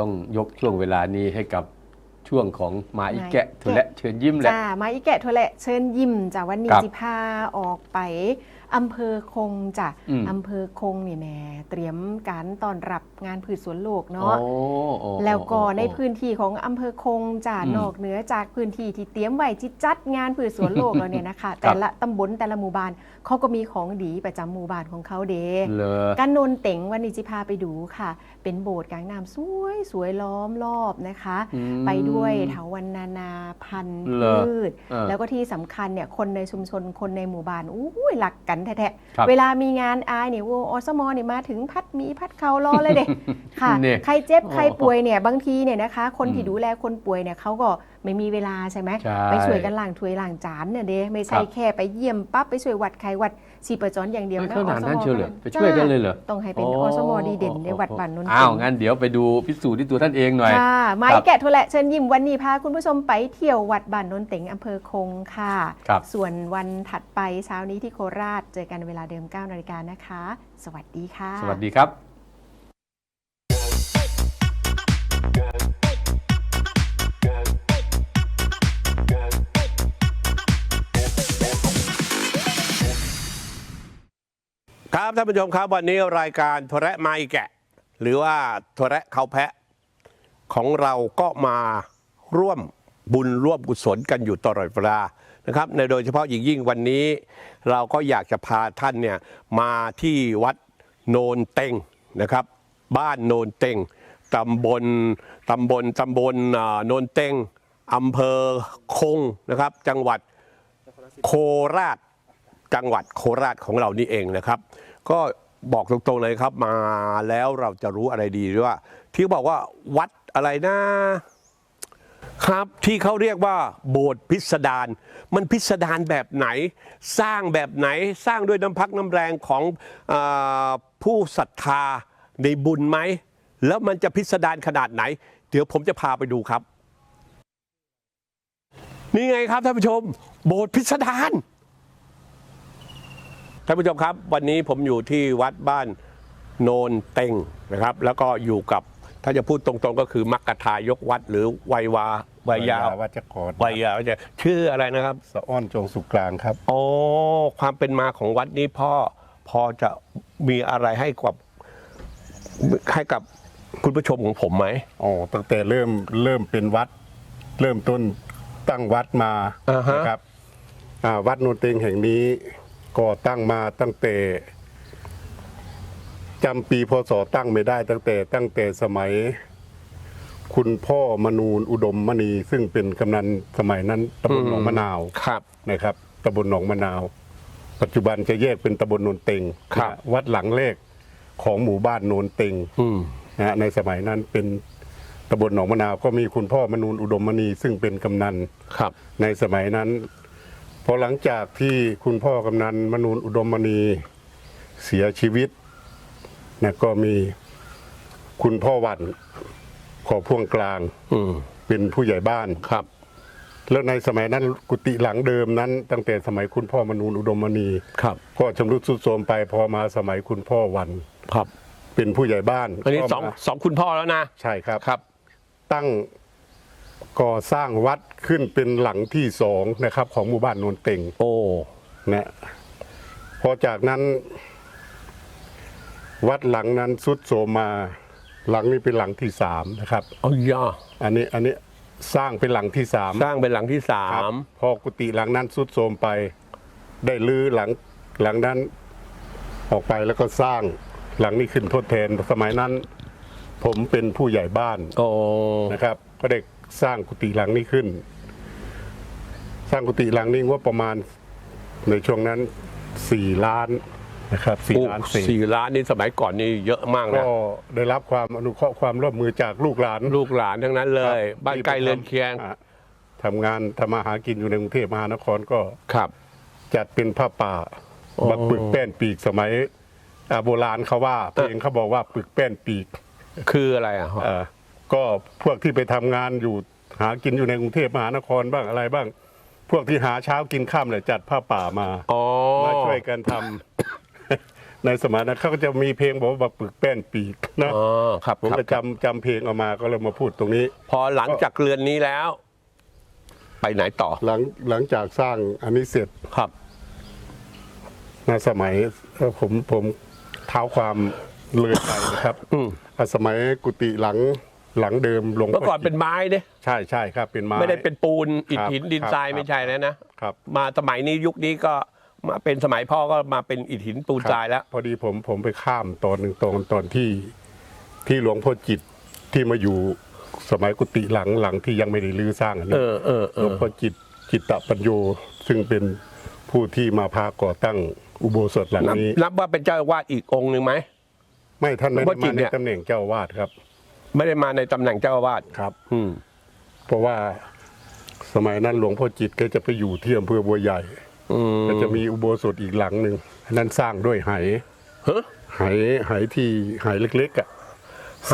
ต้องยกช่วงเวลานี้ให้กับช่วงของมาอีแกะมาอีแกะทุและเชิญยิ้มแหละจ้ามาอีแกะทั่วแหละเชิญยิ้มจ้าวันนี้ครับจิพาออกไปอำเภอคงจ้ะอืมอำเภอคงนี่แหม่เตรียมการต้อนรับงานพืชสวนโลกอ๋อเนาะอ๋อแล้วก็ในอ๋อพื้นที่ของอำเภอคงจ้ะอืมนอกเหนือจากพื้นที่ที่เตรียมไว้ที่จัดงานพืชสวนโลกแล้วเนี่ยนะคะ แต่ละตำบลแต่ละหมู่บ้าน เขาก็มีของดีประจำหมู่บ้านของเขาเด้เลอกันนนเต็งวันนี้จิพาไปดูค่ะ เป็นโบสถ์กลางน้ำสวยสวยล้อมรอบนะคะ อืมไปด้วยเถาวันนานาพันธุ์เหรอพืช เออแล้วก็ที่สำคัญเนี่ยคนในชุมชนคนในหมู่บ้านอู้ยหลักกันแท้ครับๆ เวลามีงานอายเนี่ยโวอสมเนี่ยมาถึงพัดหมีพัดเขารอเลยเด็กค่ะ เนี่ยใครเจ็บอ๋อใครป่วยเนี่ยบางทีเนี่ยนะคะ คนอืมที่ดูแลคนป่วยเนี่ยเขาก็ไม่มีเวลาใช่ไหมใช่ไปช่วยกันล้างถ้วยล้างจานเนี่ยเด้ไม่ใช่ครับแค่ไปเยี่ยมปั๊บไปช่วยวัดไข้วัดชีประจรอย่างเดียวไม่นะขนาดนั้นอสมเชียวเหรอไปช่วยกันเลยเหรอต้องให้เป็นอสมดีเด่นในวัดบ้านนนท์อ้าวงั้นเดี๋ยวไปดูพิสูจน์ที่ตัวท่านเองหน่อยค่ะมาครัอีบแกะโทรแหละเชิญยิ้มวันนี้พาคุณผู้ชมไปเที่ยววัดบ้านนนเต็งอำเภอคงค่ะครับส่วนวันถัดไปเช้านี้ที่โคราชเจอกันเวลาเดิม9นาฬิกานะคะ สวัสดีค่ะ สวัสดีครับ ครับท่านผู้ชมครับวันนี้รายการโทระมาอีแกะ หรือว่าโทระเขาแพะ ของเราก็มาร่วมบุญร่วมกุศลกันอยู่ตลอดเวลานะครับในโดยเฉพาะอย่างยิ่งวันนี้ เราก็อยากจะพาท่านเนี่ยมาที่วัดโนนเต็งนะครับ บ้านโนนเต็งตำบลตำบลตำบลโนนเต็งอำเภอคงนะครับ จังหวัดโคราช จังหวัดโคราชของเรานี่เองนะครับ ก็บอกตรงๆเลยครับมาแล้วเราจะรู้อะไรดีด้วยว่า ที่บอกว่าวัดอะไรนะครับที่เขาเรียกว่า โบสถ์พิสดารมันพิสดารแบบไหน สร้างแบบไหนสร้างด้วยน้ำพักน้ำแรงของอผู้ศรัทธาในบุญไหม แล้วมันจะพิสดารขนาดไหน เดี๋ยวผมจะพาไปดูครับ นี่ไงครับท่านผู้ชม โบสถ์พิสดาร ท่านผู้ชมครับ วันนี้ผมอยู่ที่วัดบ้านโนนเต็งนะครับ แล้วก็อยู่กับถ้าจะพูดตรงๆ ก็คือมักกะทายกวัดหรือวัยวาวัยยาวัชกรวัยยาวัยยาชื่ออะไรนะครับสะอ้อนจงสุกกลางครับโอ้ความเป็นมาของวัดนี้พ่อพอจะมีอะไรให้กับให้กับคุณผู้ชมของผมไหมอ๋อตั้งแต่เริ่มเริ่มเป็นวัด เริ่มต้นตั้งวัดมาอ่าฮะนะครับอ่าวัดโนนเตงแห่งนี้ ก็ตั้งมาตั้งแต่จำปีพศตั้งไม่ได้ตั้งแต่ตั้งแต่สมัย คุณพ่อมนูนอุดมมณี ซึ่งเป็นกำนันสมัยนั้นตำบลหนองมะนาวครับนะครับตำบลหนองมะนาว ปัจจุบันจะแยกเป็นตำบลโนนเต็งครับนะวัดหลังเลขของหมู่บ้านโนนเต็งอืมนะฮะในสมัยนั้นเป็นตำบลหนองมะนาวก็มีคุณพ่อมนูนอุดมมณี ซึ่งเป็นกำนันครับ ในสมัยนั้น พอหลังจากที่คุณพ่อกำนันมนูนอุดมมณีเสียชีวิตนะก็มีคุณพ่อวันขอพ่วงกลางอืมเป็นผู้ใหญ่บ้านครับ แล้วในสมัยนั้นกุฏิหลังเดิมนั้น ตั้งแต่สมัยคุณพ่อมนูนอุดมมณีครับ ก็ชำรุดทรุดโทรมไปพอมาสมัยคุณพ่อวันครับ เป็นผู้ใหญ่บ้านอันนี้ก็สองมาสองคุณพ่อแล้วนะ ใช่ครับครับ ตั้ง ก่อสร้างวัดขึ้นเป็นหลังที่สองนะครับ ของหมู่บ้านโนนเต็งโอ้นะพอจากนั้น วัดหลังนั้นสุดโทรมมา หลังนี้เป็นหลังที่สามนะครับ เอายาอันนี้อันนี้สร้างเป็นหลังที่สามสร้างเป็นหลังที่สาครับมพอกุฏิหลังนั้นสุดโทรมไป ได้ลื้อหลังหลังนั้นออกไปแล้วก็สร้างหลังนี้ขึ้นทดแทนสมัยนั้น ผมเป็นผู้ใหญ่บ้าน โอ้นะครับก็ได้ สร้างกุฏิหลังนี้ขึ้น สร้างกุฏิหลังนี้ว่าประมาณในช่วงนั้นสี่ล้านนะครับสี่โอ้ล้านสี่สี่ล้านนี่สมัยก่อนนี่เยอะมากนะก็ได้รับความอนุเคราะห์ความร่วมมือจากลูกหลาน ลูกหลานทั้งนั้นเลย บ้านใกล้เรือนเคียงอะทำงานทำมาหากินอยู่ในกรุงเทพมหานครก็ครับ จัดเป็นผ้าป่าอ๋อบักปึกแป้นปีกสมัยอ่าโบราณเขาว่าเพลงเขาบอกว่าปึกแป้นปีก คืออะไรอะเอ่อ ก็พวกที่ไปทำงานอยู่หากินอยู่ในกรุงเทพมหานครบ้างอะไรบ้าง พวกที่หาเช้ากินข้ามเลยจัดผ้าป่ามา อ๋อ มาช่วยกันทำ ในสมัยนั้นเขาก็จะมีเพลงบอกว่าปึกแป้นปีกนะอ๋อครับผมครับ ก็จำจำเพลงเอามาก็เลยมาพูดตรงนี้ พอหลังจากเรือนนี้แล้ว ไปไหนต่อหลังหลังจากสร้างอันนี้เสร็จครับ ในสมัยเอ่อผมผมเท้าความเลยไปนะครับอืมอะสมัยกุฏิหลัง หลังเดิมหลวงเมื่อก่อนเป็นไม้เนี่ยใช่ใช่ครับเป็นไม้ ไม่ได้เป็นปูนอิฐครับหินดินครับทรายครับไม่ใช่แล้วนะครับ มาสมัยนี้ยุคนี้ก็มาเป็นสมัยพ่อก็มาเป็นอิฐหินปูนทรายแล้ว พอดีผมผมไปข้ามตอนหนึ่งตอนตอนที่ที่หลวงพ่อจิตที่มาอยู่สมัยกุฏิหลังหลังที่ยังไม่ได้รื้อสร้างอันเอนี้อเออเอหลวองพ่อจิตจิตตปัญโยซึ่งเป็นผู้ที่มาพาก่อตั้งอุโบสถหลังนับนี้ นับว่าเป็นเจ้าอาวาสอีกองค์หนึ่งไหมไม่ท่านไม่หลวงพ่ได้อจิมาตในเนี่ยตำแหน่งเจ้าอาวาสครับ ไม่ได้มาในตำแหน่งเจ้าอาวาสครับ อืม เพราะว่าสมัยนั้นหลวงพ่อจิตแกจะไปอยู่ที่อำเภอบัวใหญ่อืมก็จะมีอุโบสถอีกหลังหนึ่งอันนั้นสร้างด้วยไหฮะไหไหที่ไหเล็กๆอะ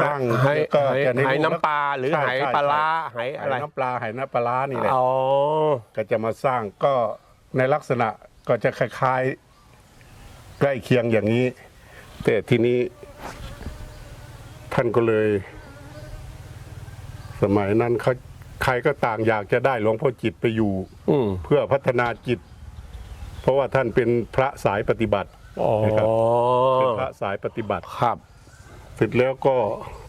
สร้างให้ก็ให้จะในให้รูปน้ำปลาหรือใช่ไหใช่ปลาร้าใช่ไหอะไรไหน้ำปลาไหน้ำปลาร้านี่แหละ อ๋อ ก็จะมาสร้างก็ในลักษณะก็จะคล้ายๆ ใกล้เคียงอย่างนี้ แต่ทีนี้ท่านก็เลย สมัยนั้นเขาใครก็ต่างอยากจะได้หลวงพ่อจิตไปอยู่อืมเพื่อพัฒนาจิต เพราะว่าท่านเป็นพระสายปฏิบัติ อ๋อนะครับ เป็นพระสายปฏิบัติ ครับเสร็จแล้วก็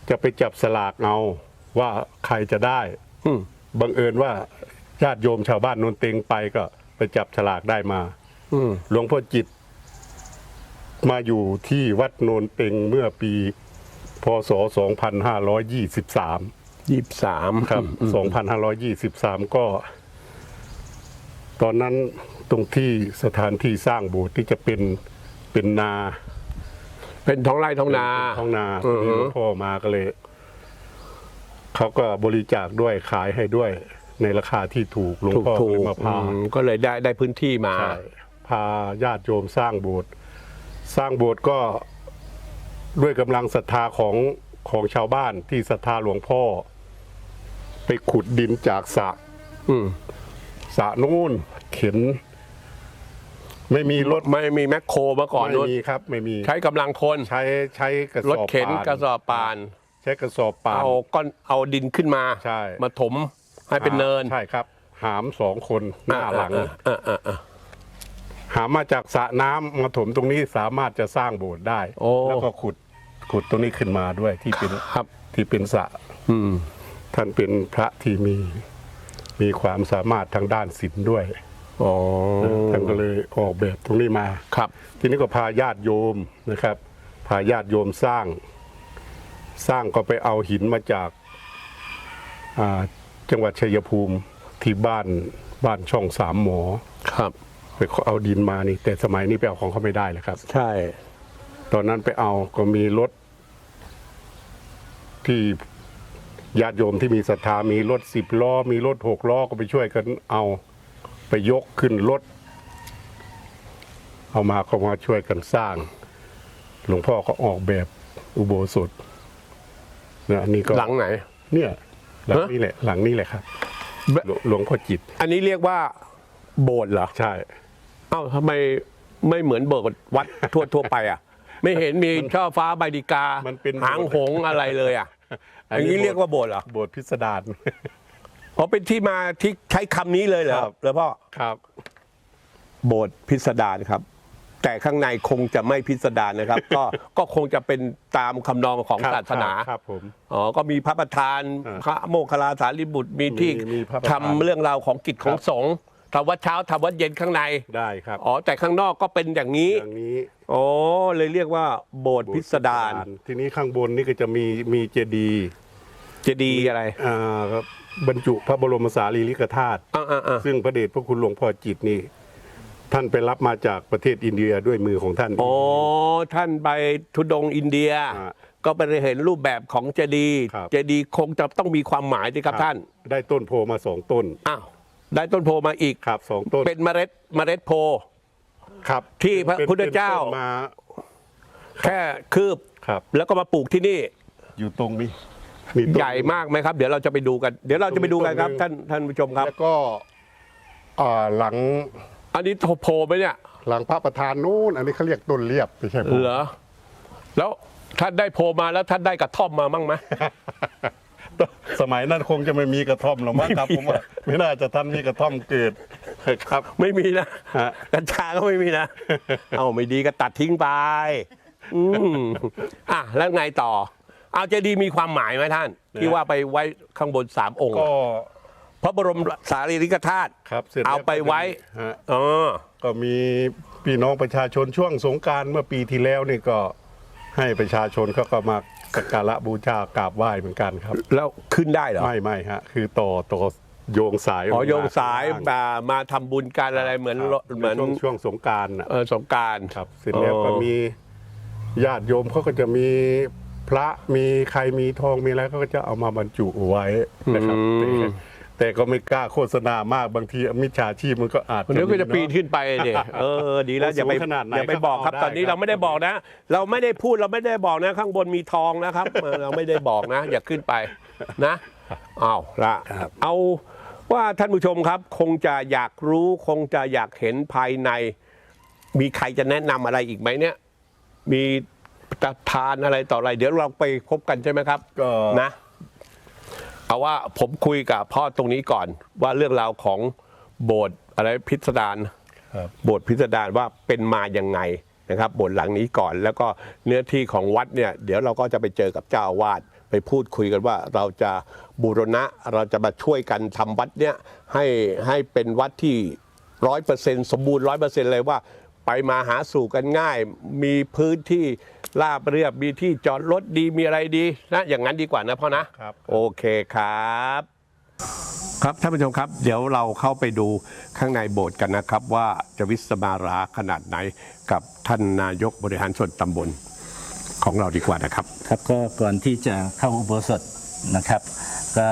จะไปจับสลากเอาว่าใครจะได้ อืม บังเอิญว่าญาติโยมชาวบ้านนนเต็งไปก็ไปจับฉลากได้มา อืม หลวงพ่อจิต มาอยู่ที่วัดโนนเต็งเมื่อปี พศ 2523 ยี่สิบสามครับ 2523 ก็ ตอนนั้นตรงที่สถานที่สร้างโบสถ์ที่จะเป็นเป็นนาเป็นท้องไร่ท้องนา ท้องนาอือฮึหลวงพ่อมาก็เลย เขาก็บริจาคด้วยขายให้ด้วย ในราคาที่ถูกหลวงถูกพ่อก็ถูเลยกมาพาอืมก็เลยได้ได้พื้นที่มา ใช่พาญาติโยมสร้างโบสถ์สร้างโบสถ์ก็ด้วยกำลังศรัทธาของของชาวบ้านที่ศรัทธาหลวงพ่อ ไปขุดดินจากสระอืมสระนู่นเข็น ไม่มีรถไม่มีแมคโครมาก่อนไม่นู้นมีครับ ไม่มีใช้กำลังคนใช้ใช้กระสรอบถเข็นป่านกระสอบปาน ใช้กระสอบป่าน เอาก้อนเอาดินขึ้นมา ใช่ มาถมให้เป็นเนินใช่ครับ หามสองคนหน้าหลังอ่าอ่าอ่าหามาจากสระน้ำมาถมตรงนี้สามารถจะสร้างโบสถ์ได้ โอ้แล้วก็ขุดขุดตรงนี้ขึ้นมาด้วยที่เป็นครับ ที่เป็นสระอืม ท่านเป็นพระที่มีมีความสามารถทางด้านศิลป์ด้วย อ๋อท่านก็เลยออกแบบตรงนี้มาครับ ทีนี้ก็พาญาติโยมนะครับ พาญาติโยมสร้าง สร้างก็ไปเอาหินมาจากอ่าจังหวัดชัยภูมิที่บ้านบ้านช่องสามหมอครับไปเอาดินมานี่ แต่สมัยนี้ไปเอาของเขาไม่ได้เลยครับ ใช่ ตอนนั้นไปเอาก็มีรถที่ ญาติโยมที่มีศรัทธามีรถสิบล้อ มีรถหกล้อก็ไปช่วยกันเอาไปยกขึ้นรถ เอามาก็มาช่วยกันสร้าง หลวงพ่อก็ออกแบบอุโบสถเนี่ยอันนี้ก็หลังไหน เนี่ยหลังฮะนี้แหละหลังนี้แหละครับแบบหลวงหลวงพ่อจิต อันนี้เรียกว่าโบสถ์เหรอใช่ เอ้าทำไมไม่เหมือนโบสถ์วัดทั่วทั่วไปอะ ไม่เห็นมีช่อฟ้าใบดิกามันเป็นหางหงส์อะไรเลยอะ อย่างนี้เรียกว่าโบสถ์เหรอโบสถ์พิสดารเพราะเป็นที่มาที่ใช้คำนี้เลยเหรอครับหรือพ่อครับ โบสถ์พิสดารครับ แต่ข้างในคงจะไม่พิสดารนะครับ ก็ก็คงจะเป็นตามคำนองของครับศาสนา ครับผม อ๋อ ก็มีพระประธาน อ่าพระโมคคัลลาสารีบุตร มีที่มีมีพระประธานทำเรื่องราวของกิจของสงฆ์ ทำวัดเช้าทำวัดเย็นข้างใน ได้ครับอ๋อ แต่ข้างนอกก็เป็นอย่างนี้ อย่างนี้อ๋อ เลยเรียกว่าโบสถ์พิสดารทีนี้ข้างบนนี่ก็จะมีมีเจดีย์เจะดีย์อะไรอ่าครับบรรจุพระบรมสารีริกธาตุอ่าอ่าอ่าซึ่งพระเดชพระคุณหลวงพ่อจิตนี่ ท่านไปรับมาจากประเทศอินเดียด้วยมือของท่านเองอ๋อท่านไปทุดงค์อินเดีย อ่าก็ไปเห็นรูปแบบของเจดีย์ครับ เจดีย์คงจะต้องมีความหมายสิครับท่าน ได้ต้นโพมาสองต้น อ้าว ได้ต้นโพมาอีก ครับสองต้นเป็นเมล็ดเมล็ดโพ ครับที่พระป็นพุทธเจ้า ป็นต้นมาแค่คืบ ครับ แล้วก็มาปลูกที่นี่อยู่ตรงนี้มีต้น ใหญ่มากไหมครับ เดี๋ยวเราจะไปดูกัน เดี๋ยวเราจะไปดูกันครับ ตรงนี้ ท่านท่านผู้ชมครับ แล้วก็อ่าหลังอันนี้โผล่ไปเนี่ยหลังพระประธานนู้นอันนี้เขาเรียกต้นเรียบไม่ใช่ผมเหรอแล้วท่านได้โผล่มาแล้วท่านได้กระท่อมมามั่งไหม สมัยนั้นคงจะไม่มีกระท่อมหรอกมั้งครับ ผมว่าไม่น่าจะท่านมีกระท่อมเกิดครับ ไม่มีนะฮะ กัญชาก็ไม่มีนะ เอาไม่ดีก็ตัดทิ้งไป อืมอะแล้วไงต่อ เอาเจดีย์มีความหมายไหมท่าน ที่ว่าไปไว้ข้างบนสามองค์ ก็พระบรมสารีริกธาตุครับเสร็จแล้วเอาไปไว้ฮะอ๋อก็มีพี่น้องประชาชนช่วงสงกรารเมื่อปีที่แล้วนี่ก็ให้ประชาชนเขาก็มา สักการะบูชากราบไหว้เหมือนกันครับ แล้วขึ้นได้เหรอ ไม่ไม่ฮะคือต่อต่อโยงสายอ๋อลมโยงสายข้งล่มามาทำบุญกันอะไรเหมือนครับเหมือนช่วงช่วงสงกรารนะเออสงกราร ครับเสร็จแล้วก็มีญาติโยมเขาก็จะมีพระมีใครมีทองมีอะไรเขาก็จะเอามาบรรจุไว้นะครับแต่ แต่ก็ไม่กล้าโฆษณามากบางทีมิจฉาชีพมันก็อาจมันเดี๋ยวก็จะปีนมีเนขึ้นไปเนี่ยเออดีแล้วอย่าไปสูงขนาดไหนอย่าไปบอกครับก็เอาได้ตอนนี้ครับเราไม่ได้บอกนะ เราไม่ได้พูดเราไม่ได้บอกนะ ข้างบนมีทองนะครับเออเราไม่ได้บอกนะ อย่าขึ้นไปนะอ้าวละเอาว่าท่านผู้ชมครับ คงจะอยากรู้คงจะอยากเห็นภายใน มีใครจะแนะนำอะไรอีกไหมเนี่ย มีประธานอะไรต่ออะไร เดี๋ยวเราไปพบกันใช่ไหมครับก็นะ เอาว่าผมคุยกับพ่อตรงนี้ก่อน ว่าเรื่องราวของโบสถ์อะไรพิสดารครับโบสถ์พิสดารว่าเป็นมายังไงนะครับโบสถ์หลังนี้ก่อน แล้วก็เนื้อที่ของวัดเนี่ยเดี๋ยวเราก็จะไปเจอกับเจ้าอาวาสไปพูดคุยกันว่าเราจะบูรณะเราจะมาช่วยกันทำวัดเนี่ยให้ให้เป็นวัดที่ร้อยเปอร์เซ็นสมบูรณ์ร้อยเปอร์เซ็นเลยว่า ไปมาหาสู่กันง่าย มีพื้นที่ราบเรียบมีที่จอดรถดีมีอะไรดีนะอย่างนั้นดีกว่านะพ่อนะครับ โอเคครับ ครับท่านผู้ชมครับ เดี๋ยวเราเข้าไปดูข้างในโบสถ์กันนะครับ ว่าจะวิสมาราขนาดไหนกับท่านนายกบริหารส่วนตำบลของเราดีกว่านะครับ ครับก็ก่อนที่จะเข้าอุโบสถนะครับ ก็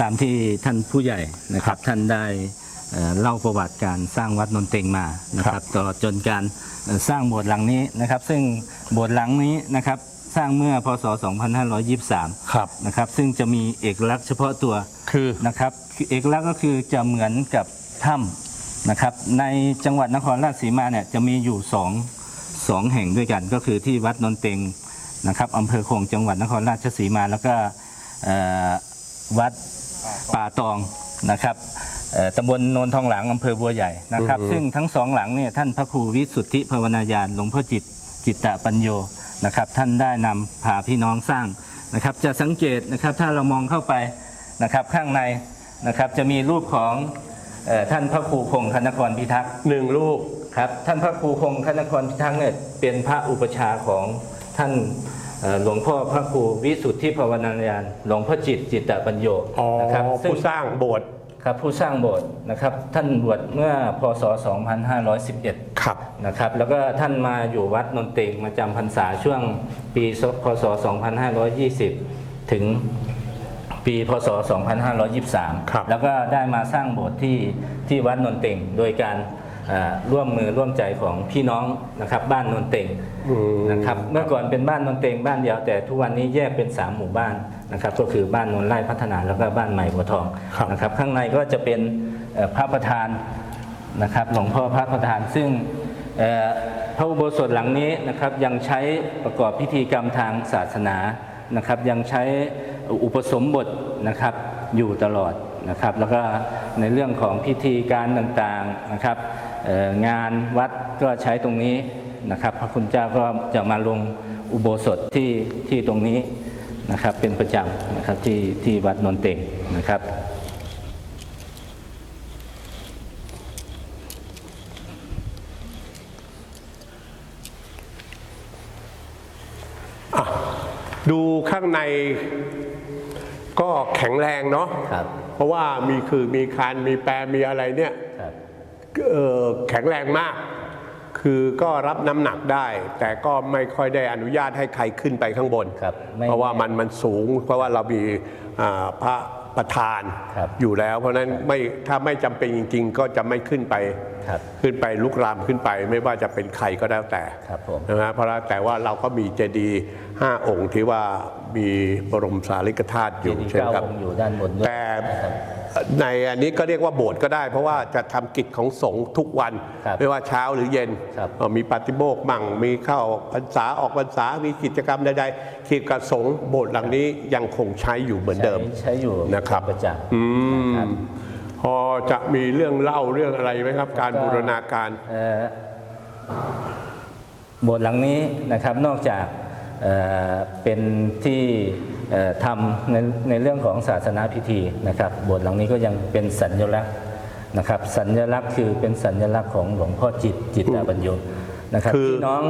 ตามที่ท่านผู้ใหญ่นะครับ ท่านได้ เอ่อเล่าประวัติการสร้างวัดนนเต็งมานะคครัรับบตลอดจนการเอ่อสร้างโบสถ์หลังนี้นะครับ ซึ่งโบสถ์หลังนี้นะครับสร้างเมื่อพศ 2523 ครับนะครับ ซึ่งจะมีเอกลักษณ์เฉพาะตัวคือนะครับคือเอกลักษณ์ก็คือจะเหมือนกับถ้ำนะครับ ในจังหวัดนครราชสีมาเนี่ยจะมีอยู่สองสองแห่งด้วยกัน ก็คือที่วัดนนเต็งนะครับอำเภอคงจังหวัดนครราชสีมาแล้วก็เอ่อวัดป่าตองนะครับเอ่อ ตำบลโนนทองหลางอำเภอบัวใหญ่นะครับ ซึ่งทั้งสองหลังเนี่ยท่านพระครูวิสุทธิภาวนาญาณหลวงพ่อจิตจิตตปัญโยนะครับ ท่านได้นำพาพี่น้องสร้างนะครับ จะสังเกตนะครับถ้าเรามองเข้าไปนะครับข้างในนะครับจะมีรูปของเออท่านพระครูคงคณครพิทักษ์หนึ่งลูกครับท่านพระครูคงคณครพิทักษ์เนี่ยเป็นพระอุปชฌาย์ของท่านเอ่อหลวงพ่อพระครูวิสุทธิภาวนาญาณหลวงพ่อจิตจิตตปัญโยอ๋อนะครับซึ่งผู้สร้างโบสถ์ ครับผู้สร้างโบสถ์นะครับท่านบวชเมื่อพศ 2511 ครับนะครับ แล้วก็ท่านมาอยู่วัดนนเตงมาจำพรรษาช่วงปีพศ 2520 ถึงปีพศ 2523ครับแล้วก็ได้มาสร้างโบสถ์ที่ที่วัดนนเตงโดยการเอ่อร่วมมือร่วมใจของพี่น้องนะครับบ้านนนเตงนะครับเมื่อก่อนเป็นบ้านนนเตงบ้านเดียวแต่ทุกวันนี้แยกเป็น 3 หมู่บ้าน นะครับก็คือบ้านนนไร่พัฒนาแล้วก็บ้านใหม่บัวทองครับนะครับข้างในก็จะเป็นเอ่อพระประธานนะครับหลวงพ่อพระประธานซึ่งเอ่อพระอุโบสถหลังนี้นะครับยังใช้ประกอบพิธีกรรมทางศาสนานะครับยังใช้อุปสมบทนะครับอยู่ตลอดนะครับแล้วก็ในเรื่องของพิธีการต่างๆนะครับเอ่องานวัดก็ใช้ตรงนี้นะครับ พระคุณเจ้าก็จะมาลงอุโบสถที่ที่ตรงนี้ นะครับเป็นประจำนะครับที่ที่วัดนนเต็งนะครับดูข้างในก็แข็งแรงเนาะครับเพราะว่ามีคือมีคานมีแปรมีอะไรเนี่ยครับเอ่อแข็งแรงมาก คือก็รับน้ำหนักได้ แต่ก็ไม่ค่อยได้อนุญาตให้ใครขึ้นไปข้างบน ครับไม่ เพราะว่ามันมันสูง เพราะว่าเรามีอ่าพระประธานครับอยู่แล้ว เพราะฉะนั้นไม่ถ้าไม่จำเป็นจริง ๆ ก็จะไม่ขึ้นไปครับขึ้นไปลุกรามขึ้นไป ไม่ว่าจะเป็นใครก็แล้วแต่ครับผม นะฮะเพราะว่าแต่ว่าเราก็มีเจดีย์ห้าองค์ที่ว่า มีบรมสารีริกธาตุอเจยู่ดีย์ใช่ไหมเก้าครับองค์อยู่ด้านบนด้วยแต่ในอันนี้ก็เรียกว่าโบสถ์ก็ได้ เพราะว่าจะทำกิจของสงฆ์ทุกวันครับไม่ว่าเช้าหรือเย็นครับเอ่อมีปาฏิโมกข์มั่ง มีเข้าพรรษาออกพรรษา มีกิจกรรมใดๆเกี่ยวกับสงฆ์โบสถ์หลังนี้ยังคงใช้อยู่เหมือนเดิม ใช้ใช้อยู่นะครับประจำอืมนะครับพอจะมีเรื่องเล่าเรื่องอะไรไหมครับ การบูรณาการเอ่อโบสถ์หลังนี้นะครับนอกจาก เอ่อเป็นที่เอ่อทำในในเรื่องของศาสนาพิธีนะครับโบสถ์หลังนี้ก็ยังเป็นสัญลักษณ์นะครับสัญลักษณ์คือเป็นสัญลักษณ์ของหลวงพ่อจิตจิตตบรรยมนะครับคือพี่น้อง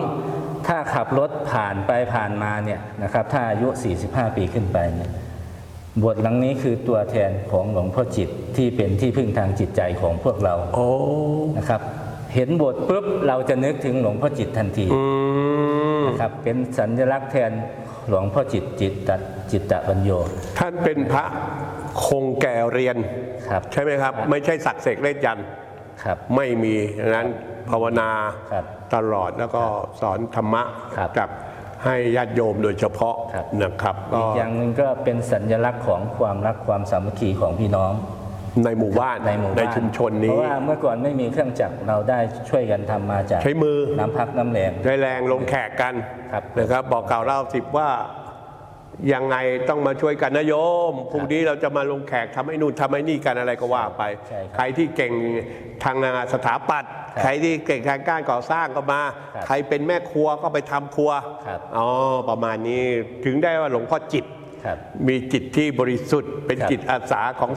ถ้าขับรถผ่านไปผ่านมาเนี่ยนะครับถ้าอายุ 45 ปีขึ้นไปเนี่ยบทหลังนี้คือตัวแทนของหลวงพ่อจิตที่เป็นที่พึ่งทางจิตใจของพวกเราโอ้นะครับ เห็นบทปุ๊บเราจะนึกถึงหลวงพ่อจิตทันทีอืมนะครับเป็นสัญลักษณ์แทนหลวงพ่อจิตจิตตจิตตปัญโย ท่านเป็นพระคงแก่เรียนครับใช่ไหมครับ ไม่ใช่สักเสกเลขยันต์ครับไม่มีดังนั้นภาวนาครับตลอดแล้วก็สอนธรรมะครับจากให้ญาติโยมโดยเฉพาะครับนะครับก็อีกอย่างหนึ่งก็เป็นสัญลักษณ์ของความรักความสามัคคีของพี่น้อง ในหมู่บ้านในหมู่บ้านชุมชนเพนี้ ราะว่าเมื่อก่อนไม่มีเครื่องจักรเราได้ช่วยกันทำมาจากใช้มือ น้ำพักน้ำแรง ได้แรงลงแขกกันครับ นะครับบอกกล่าวเล่าสิบว่ายังไงต้องมาช่วยกันนะโยมพรุ่งนี้เราจะมาลงแขกทำให้นู่นทำให้นี่กันอะไรก็ว่าไปใช่ครับใครที่เก่งทางสถาปัตย์ครับใครที่เก่งทางการก่อสร้างก็มา ครับใครเป็นแม่ครัวก็ไปทำครัวครับ อ๋อประมาณนี้ถึงได้ว่าหลวงพ่อจิต ครับ มีจิตที่บริสุทธิ์ เป็นครับจิตอาสาของ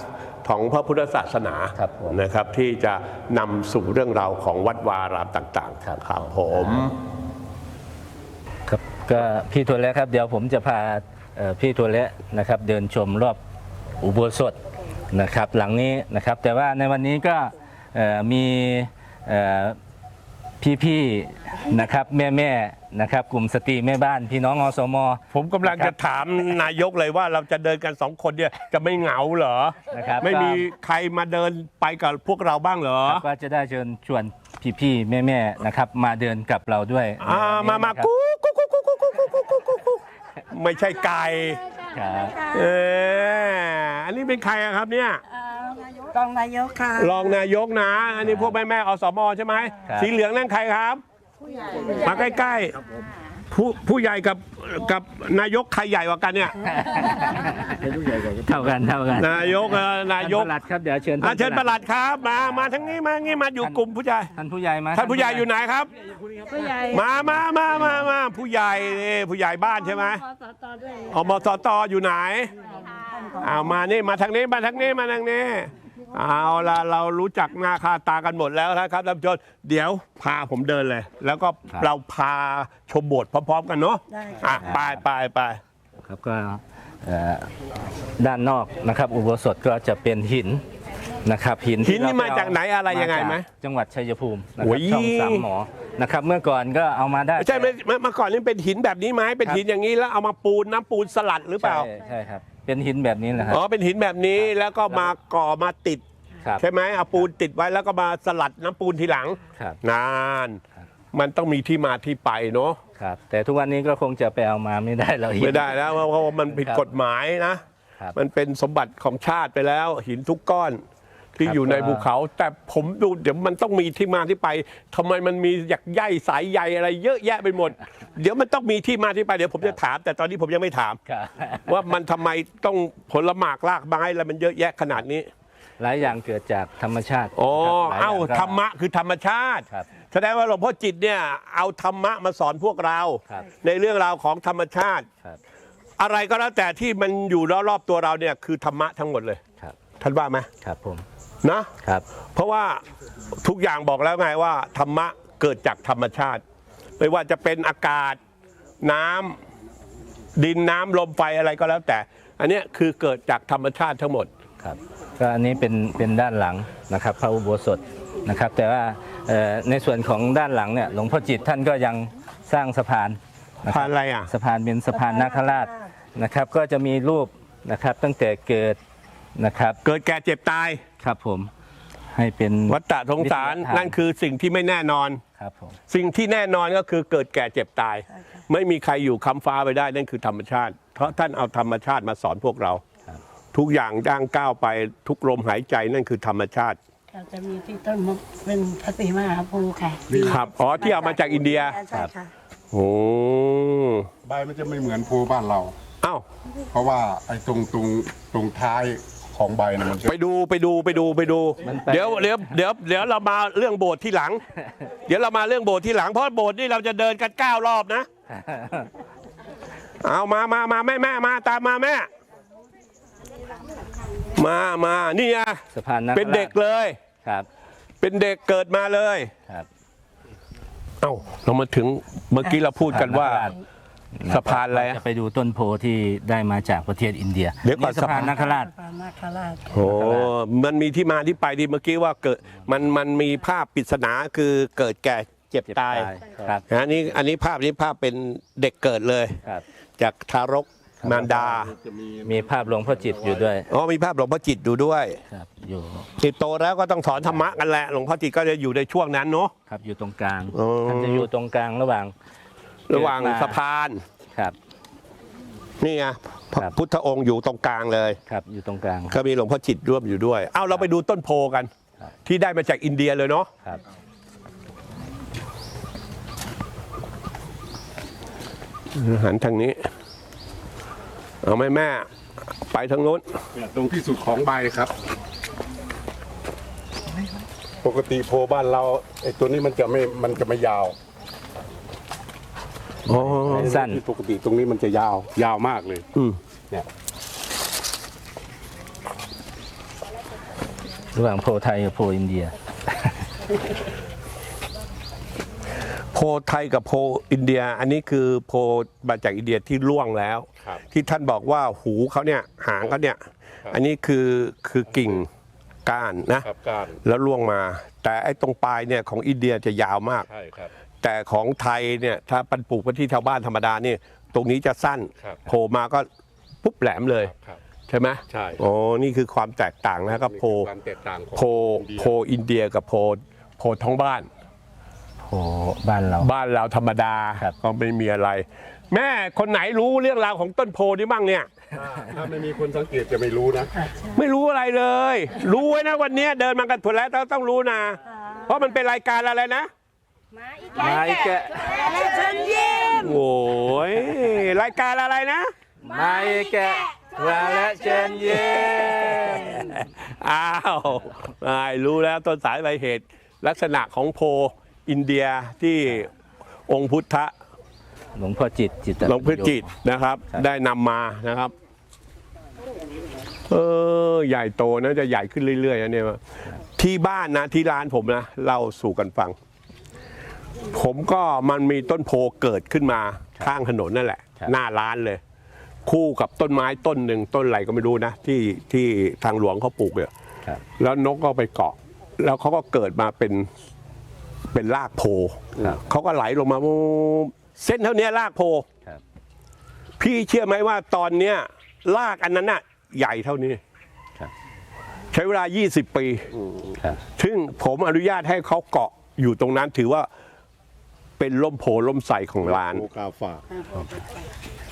ของพระพุทธศาสนาครับผม นะครับที่จะนำสู่เรื่องราวของวัดวารามต่างครับๆครับผม ครับก็พี่ทัวร์แล้วครับเดี๋ยวผมจะพาเอ่อพี่ทัวร์แล้วนะครับเดินชมรอบอุโบสถนะครับหลังนี้นะครับแต่ว่าในวันนี้ก็เอ่อมีเอ่อ พี่ๆนะครับแม่ๆนะครับ กลุ่มสตรีแม่บ้านพี่น้องอสม ผมกำลังจะถามนายกเลยว่าเราจะเดินกันสองคนเนี่ยจะไม่เหงาเหรอ นะครับ ไม่มีใครมาเดินไปกับพวกเราบ้างเหรอ ครับก็จะได้เชิญชวนพี่ๆแม่ๆนะครับ มาเดินกับเราด้วยอ่ามามานะครับกุ๊กกุ๊กกุ๊กกุ๊กกุ๊กกุ๊กกุ๊กกุ๊กกุ๊กไม่ใช่ไก่ครับ เอออันนี้เป็นใครอะครับเนี่ย รองนายกค่ะ รองนายกนะ อันนี้พวกแม่แม่ๆอสมใช่ไหมครับ สีเหลืองนั่นใครครับ มาใกล้ๆผู้ผู้ใหญ่กับกับนายกใครใหญ่กว่ากันเนี่ย เท่ากันเท่ากันนายกเออนายกท่ประหลัดครับเดี๋ยวเชิญอาเชิญประหลัดครับ มามาทั้งนี้มาทั้งนี้มาอยู่กลุ่มผู้ใหญ่ท่านผู้ใหญ่มาท่านผู้ใหญ่อยู่ไหนครับ ผู้ใหญ่มามามามามาผู้ใหญ่นี่ผู้ใหญ่บ้านใช่ไหมขอสตด้วย อมสตอยู่ไหนเอามานี่มาทางนี้มาทางนี้มาทางนี้ เอาละเรารู้จักหน้าค่าตากันหมดแล้วนะครับท่านผู้ชมเดี๋ยวพาผมเดินเลย แล้วก็เราพาชมโบสถ์พร้อมๆกันเนาะอะไปไปไปครับก็เอ่อด้านนอกนะครับอุโบสถก็จะเป็นหินนะครับหินหินนี่ที่เรมาจากไหนอะไรยังไงไหมาจากจังหวัดชัยภูมินะโอ้ครับย ช่องสามหมอนะครับเมื่อก่อนก็เอามาได้ไม่ใช่ไม่ไม่เมื่อก่อนนี่เป็นหินแบบนี้ไหมเป็นหินอย่างนี้แล้วเอามาปูนน้ำปูนสลัดหรือเปล่า ใช่ใช่ครับ เป็นหินแบบนี้แหละครัอ๋อเป็นหินแบบนี้แล้วก็มาก่อมาติด ครับ ใช่ไหมเอาปูนติดไว้แล้วก็มาสลัดน้ำปูนทีหลัง ครับ นานมันต้องมีที่มาที่ไปเนาะครับ แต่ทุกวันนี้ก็คงจะไปเอามาไม่ได้เราหิน ไม่ได้แล้วเพราะว่ามันผิดครับกฎหมายนะ ครับ มันเป็นสมบัติของชาติไปแล้ว หินทุกก้อน ที่ครับอยู่ในก็ภูเขา แต่ผมดูเดี๋ยวมันต้องมีที่มาที่ไปทำไมมันมีหยักใยสายใยอะไรเยอะแยะไปหมด เดี๋ยวมันต้องมีที่มาที่ไปเดี๋ยวผมจะถาม แต่ตอนนี้ผมยังไม่ถาม ครับ ว่ามันทำไมต้องผลหมากรากไม้อะไรมันเยอะแยะขนาดนี้ หลายอย่างเกิดจากธรรมชาติอ๋อนะครับหลยเอ้าย่งก็ธรรมะคือธรรมชาติ ครับแสดงว่าหลวงพ่อจิตเนี่ยเอาธรรมะมาสอนพวกเรา ครับ ในเรื่องราวของธรรมชาติ ครับอะไรก็แล้วแต่ที่มันอยู่รอบๆตัวเราเนี่ยคือธรรมะทั้งหมดเลย ครับ ท่านว่าไหมครับผม นะครับ เพราะว่าทุกอย่างบอกแล้วไงว่า ธรรมะเกิดจากธรรมชาติ ไม่ว่าจะเป็นอากาศน้ำดินน้ำลมไฟอะไรก็แล้วแต่ อันเนี้ยคือเกิดจากธรรมชาติทั้งหมด ครับก็อันนี้เป็นเป็นด้านหลังนะครับพระอุโบสถนะครับ แต่ว่าเอ่อในส่วนของด้านหลังเนี่ยหลวงพ่อจิตท่านก็ยังสร้างสะพานนะคผ่ารันบอะไรอะ สะพานเป็นสะพานนาคราชนะครับ ก็จะมีรูปนะครับตั้งแต่เกิดนะครับ เกิดแก่เจ็บตาย ครับผมให้เป็นวัฏฏะสงสารวิทยาทานนั่นคือสิ่งที่ไม่แน่นอน ครับผมสิ่งที่แน่นอนก็คือเกิดแก่เจ็บตาย ไม่มีใครอยู่คำฟ้าไปได้นั่นคือธรรมชาติ เพราะท่านเอาธรรมชาติมาสอนพวกเรา ทุกอย่างย่างก้าวไปทุกลมหายใจนั่นคือธรรมชาติเราจะมีที่ต้นมะเป็นพระศรีมหาโพธิ์ค่ะครับอ๋อที่เอามาจากอินเดียใช่ค่ะโอ้ใบมันจะไม่เหมือนโพบ้านเราเอ้าเพราะว่าไอ้ตรงตรงตรงท้าย ของใบนะมันจะไปดูไปดูไปดูไปดูมันไปเดี๋ยวเดี๋ยวเดี๋ยวเดี๋ยวเรามาเรื่องโบสถ์ที่หลัง เดี๋ยวเรามาเรื่องโบสถ์ที่หลังเพราะโบสถ์นี่เราจะเดินกันเก้ารอบนะ เอามามามาแม่แม่มาตามมาแม่ มามานี่ไงสะพานนักเป็นเด็กเลย ครับ เป็นเด็กเกิดมาเลยครับ เอ้าเรามาถึงเมื่อกี้เราพูดกันว่า สะพานอะไรอะจะไปดูต้นโพที่ได้มาจากประเทศอินเดียเดี๋ยวก่อนสะพานนักราชพระนาคราชโอ้มันมีที่มาที่ไปที่เมื่อกี้ว่าเกิดมันมันมีภาพปริศนาคือเกิดแก่เจ็บตายครับ นะอันนี้อันนี้ภาพนี้ภาพเป็นเด็กเกิดเลย ครับ จากทารกมารดามีภาพหลวงพ่อจิตอยู่ด้วยอ๋อมีภาพหลวงพ่อจิตดูด้วยครับ อยู่ติดโตแล้วก็ต้องสอนธรรมะกันแหละหลวงพ่อจิตก็จะอยู่ในช่วงนั้นเนาะ ครับ อยู่ตรงกลาง อ๋อ ท่านจะอยู่ตรงกลางระหว่าง ระหว่างเกิดมาสะพานครับ นี่ไงพระครับ พุทธองค์อยู่ตรงกลางเลย ครับอยู่ตรงกลางก็มีหลวงพ่อจิตร่วมอยู่ด้วย เอาเราไปดูต้นโพกัน ครับ ที่ได้มาจากอินเดียเลยเนาะ ครับหันทางนี้ เอาไหมแม่ ไปทางนู้น เนี่ยตรงที่สุดของใบครับ ปกติโพบ้านเราไอ้ตัวนี้มันจะไม่ มันจะไม่ยาว อ๋อ สั้นที่ปกติตรงนี้มันจะยาวยาวมากเลยอืมเนี่ยระหว่างโพไทยกับโพอินเดีย โพไทยกับโพอินเดีย อันนี้คือโพมาจากอินเดียที่ล่วงแล้ว ครับ ที่ท่านบอกว่าหูเขาเนี่ยหางเขาเนี่ยครับอันนี้คือคือกิ่งก้านนะ ครับก้านแล้วล่วงมา แต่ไอ้ตรงปลายเนี่ยของอินเดียจะยาวมาก ใช่ครับ แต่ของไทยเนี่ยถ้าปันปลูกกันที่ชาวบ้านธรรมดานี่ตรงนี้จะสั้นครับโผล่มาก็ปุ๊บแหลมเลย ครับ ใช่ไหมใช่ โอ้นี่คือความแตกต่างนะครับโพนี่คือความแตกต่างของโพอินเดีย โพอินเดียกับโพโพท้องบ้านโพบ้านเรา บ้านเราธรรมดาครับ ก็ไม่มีอะไร แม่คนไหนรู้เรื่องราวของต้นโพนี่บ้างเนี่ย ถ้าไม่มีคนสังเกตจะไม่รู้นะ ไม่รู้อะไรเลย รู้ไว้นะวันเนี้ยเดินมากันผลแล้วต้องต้องรู้นะ เพราะมันเป็นรายการอะไรนะ มาอีกแกะโอ้ยรายการอะไรนะมาอีกแกะมาและเจนเย็นอ้าวไม่รู้แล้วต้นสายปลายเหตุ ลักษณะของโพอินเดียที่องค์พุทธหลวงพ่อจิตจิตหลวงพ่อจิตนะครับครับ ได้นำมานะครับ เออใหญ่โตนะจะใหญ่ขึ้นเรื่อยๆนะเนี่ยที่บ้านนะที่ร้านผมนะเล่าสู่กันฟัง ผมก็มันมีต้นโพเกิดขึ้นมาข้างถนนนั่นแหละ หน้าร้านเลย คู่กับต้นไม้ต้นหนึ่งต้นอะไรก็ไม่รู้นะ ที่ที่ทางหลวงเขาปลูกเนี่ยครับแล้วนกก็ไปเกาะ แล้วเขาก็เกิดมาเป็นเป็นรากโพครับเขาก็ไหลลงมาวูบเส้นเท่านี้รากโพครับพี่เชื่อไหมว่าตอนเนี้ยรากอันนั้นน่ะ ใหญ่เท่านี้ครับใช้เวลา 20 ปีครับซึ่งผมอนุญาตให้เขาเกาะอยู่ตรงนั้นถือว่า เป็นล่มโพล่มใสของร้าน โอกาฝาก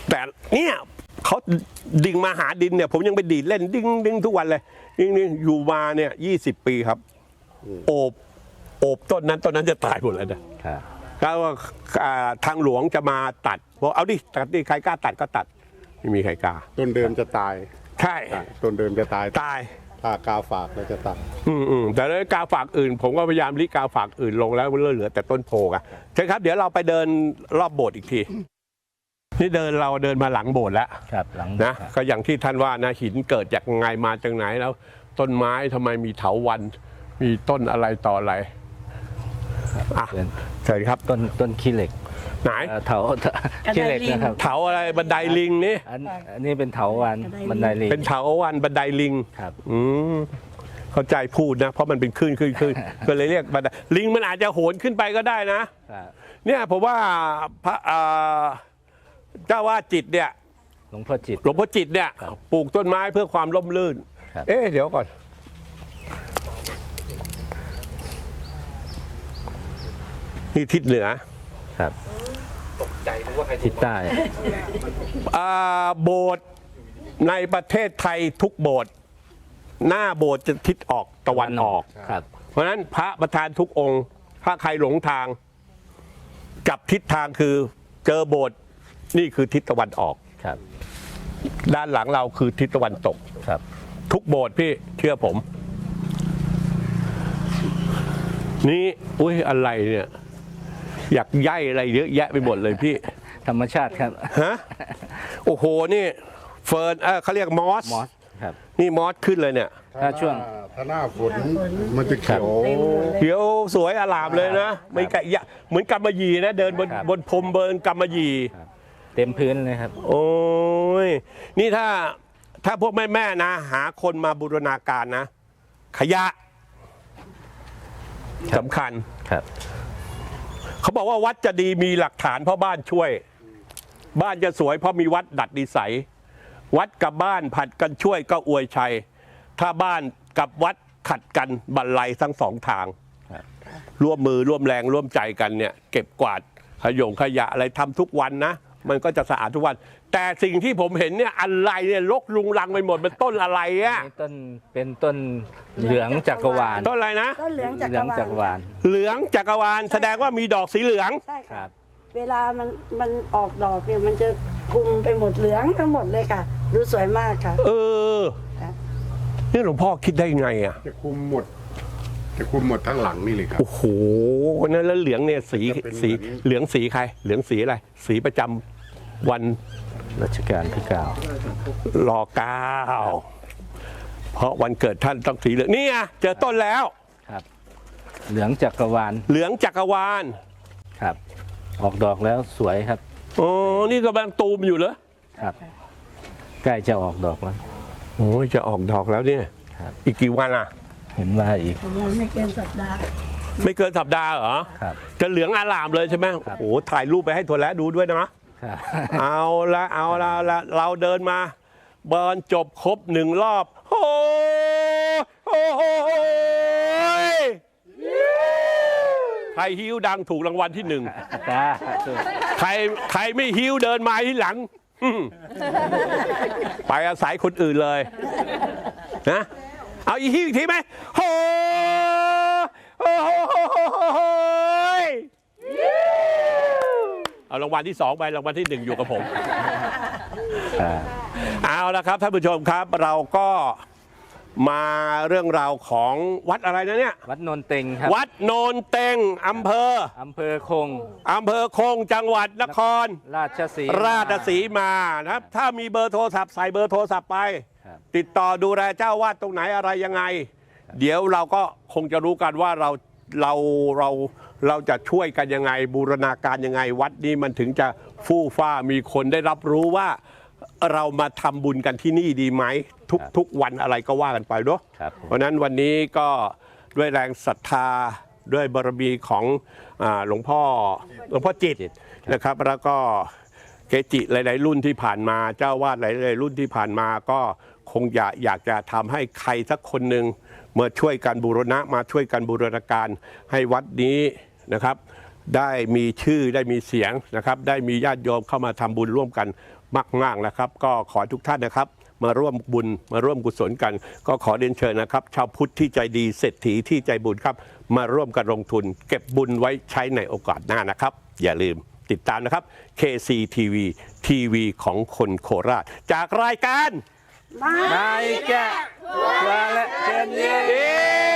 แต่เนี่ยเขาดิ่งมาหาดินเนี่ย ผมยังไปดีดเล่นดิ้งดิ้งทุกวันเลยดิ้งดิ้งอยู่มาเนี่ยยี่สิบปีครับ โอบโอบต้นนั้นต้นนั้นจะตายหมดแล้วนะ ครับ แล้วอ่าทางหลวงจะมาตัดบอกเอาดิตัดดิใครกล้าตัดก็ตัด ไม่มีใครกล้า ต้นเดิมจะตายใช่ใช่ต้นเดิมจะตาย ตาย ถ้ากาฝากแล้วจะตายอืมอืมแต่แล้วกาฝากอื่น ผมก็พยายามริกาฝากอื่นลงแล้วเหลือแต่ต้นโพกอะใช่ครับ เดี๋ยวเราไปเดินรอบโบสถ์อีกที นี่เดินเราเดินมาหลังโบสถ์แล้ว ครับหลังนะ ก็อย่างที่ท่านว่านะหินเกิดจากไงมาจากไหนแล้ว ต้นไม้ทำไมมีเถาวัน มีต้นอะไรต่ออะไรอะเป็นเชิญครับ ต้นต้นขี้เหล็ก ไหนเอ่อเถาขี้เหล็กนะครับเถาอะไรบันไดลิงนี่อันอันนี้เป็นเถาวันบันไดลิงเป็นเถาวันบันไดลิงครับ อืมเข้าใจพูดนะ เพราะมันเป็นคลื่นคลื่นคลื่นก็เลยเรียกบันไดลิงมันอาจจะโหนขึ้นไปก็ได้นะครับเนี่ยผมว่าพระอ่าเจ้าว่าจิตเนี่ยหลวงพ่อจิตหลวงพ่อจิตเนี่ยปลูกต้นไม้เพื่อความร่มรื่นครับเอ๊ะเดี๋ยวก่อนนี่ทิศเหนือครับ ทิศใต้ อ่าโบสถ์ในประเทศไทยทุกโบสถ์หน้าโบสถ์จะทิศออกตะวันออก ครับ เพราะฉะนั้นพระประธานทุกองค์ ถ้าใครหลงทางจับทิศทางคือเจอโบสถ์นี่คือทิศตะวันออก ครับ ด้านหลังเราคือทิศตะวันตก ครับ ทุกโบสถ์พี่เชื่อผม นี่อุ้ยอะไรเนี่ย อยากย่ายอะไรเยอะแยะไปหมดเลยพี่ ธรรมชาติครับ ฮะ โอ้โห นี่เฟิร์นเออเขาเรียกมอส มอสครับ นี่มอสขึ้นเลยเนี่ย ถ้าช่วง ถ้าหน้าฝนมันจะเขียวเขียวสวยอลามเลยนะไม่กะยะเหมือนกำมะหยี่นะ เดินบนครับ บนพรมเบินกำมะหยี่ เต็มพื้นเลยครับ โอ้ย นี่ถ้าถ้าพวกแม่แม่ๆนะ หาคนมาบูรณาการนะ ขยะสำคัญ ครับ เขาบอกว่าวัดจะดีมีหลักฐานเพราะบ้านช่วย บ้านจะสวยเพราะมีวัดดัดดีใสวัดกับบ้านผัดกันช่วยก็อวยชัย ถ้าบ้านกับวัดขัดกันบันไลทั้งสองทาง ร่วมมือร่วมแรงร่วมใจกันเนี่ย เก็บกวาดขยงขยะอะไรทำทุกวันนะ มันก็จะสะอาดทุกวัน แต่สิ่งที่ผมเห็นเนี่ยอะไรเนี่ยรกรุงรังไปหมดเป็นต้นอะไรอะนี่ต้นเป็นต้นเหลืองจักรวาลต้นอะไรนะ ก็เหลืองจากเหลืองจักรวาลเหลืองจักรวาลแสดงว่ามีดอกสีเหลือง ใช่ครัค่ะบเวลามันมันออกดอกเนี่ยมันจะคลุมไปหมดเหลืองทั้งหมดเลยค่ะ ดูสวยมากค่ะ เออครับ นี่หลวงพ่อคิดได้ไงอะจะคุมหมด จะคุมหมดทั้งหลังนี่เลยครับ โอ้โหนั่นแล้วเหลืองเนี่ยสีจะเป็นสีเหมือนเหลืองสีใคร เหลืองสีอะไร สีประจำวัน รัชกาลที่เก้ารอเก้าเพราะวันเกิดท่านต้องสีเหลืองนี่ไงเจอต้นแล้ว ครับ เหลืองจักรวาลเหลืองจักรวาลครับ ออกดอกแล้วสวยครับโอ้นี่กำลังตูมอยู่เหรอครับ ใกล้จะออกดอกแล้ว โอ้ยจะออกดอกแล้วเนี่ยครับ อีกกี่วันอะ เห็นว่าอีก ยังไม่เกินสัปดาห์ไม่เกินสัปดาห์เหรอ ครับ จะเหลืองอลามเลยใช่ไหมครับโอ้โหถ่ายรูปไปให้ทัวแล้วดูด้วยนะครับ เอาละเอาละเอาละเราเดินมาเบิร์นจบครบหนึ่งรอบโอ้โหโอ้โหใครฮิ้วดังถูกรางวัลที่หนึ่งจ้าใครใครไม่ฮิ้วเดินมาที่หลังอืมไปอาศัยคนอื่นเลยนะเอาอีกฮิ้วอีกทีไหมโอ้โหโอ้ย เอารางวัลที่สองไปรางวัลที่หนึ่งอยู่กับผมครับเอาละครับท่านผู้ชมครับเราก็มาเรื่องราวของวัดอะไรนะเนี่ย วัดนนเต็งครับวัดโนนเต็งอำเภออำเภอคง อำเภอคงจังหวัดนคร ราชสีราชสีมานะครับ ถ้ามีเบอร์โทรศัพท์ใส่เบอร์โทรศัพท์ไป ครับ ติดต่อดูแลเจ้าวาดตรงไหนอะไรยังไง เดี๋ยวเราก็คงจะรู้กันว่าเราเราเรา เราจะช่วยกันยังไงบูรณาการยังไงวัดนี้มันถึงจะฟู่ฟ้ามีคนได้รับรู้ว่าเรามาทำบุญกันที่นี่ดีไหมทุกทุกวันอะไรก็ว่ากันไปเนาะครับผมเพราะฉะนั้นวันนี้ก็ด้วยแรงศรัทธาด้วยบารมีของอาหลวงพ่อหลวงพ่อจิตนะครับ แล้วก็เกจิหลาย ๆ รุ่นที่ผ่านมาเจ้าวาดหลาย ๆ รุ่นที่ผ่านมาก็คงอยากอยากจะทำให้ใครสักคนหนึ่งมาช่วยกันบูรณะมาช่วยกันบูรณาการให้วัดนี้ นะครับ ได้มีชื่อได้มีเสียงนะครับ ได้มีญาติโยมเข้ามาทำบุญร่วมกันมากๆนะครับ ก็ขอให้ทุกท่านนะครับ มาร่วมบุญมาร่วมกุศลกัน ก็ขอเรียนเชิญนะครับ ชาวพุทธที่ใจดีเศรษฐีที่ใจบุญครับ มาร่วมกันลงทุน เก็บบุญไว้ใช้ในโอกาสหน้านะครับ อย่าลืมติดตามนะครับ KCTV ทีวีของคนโคราช จากรายการนายแกะตัวและเจนเ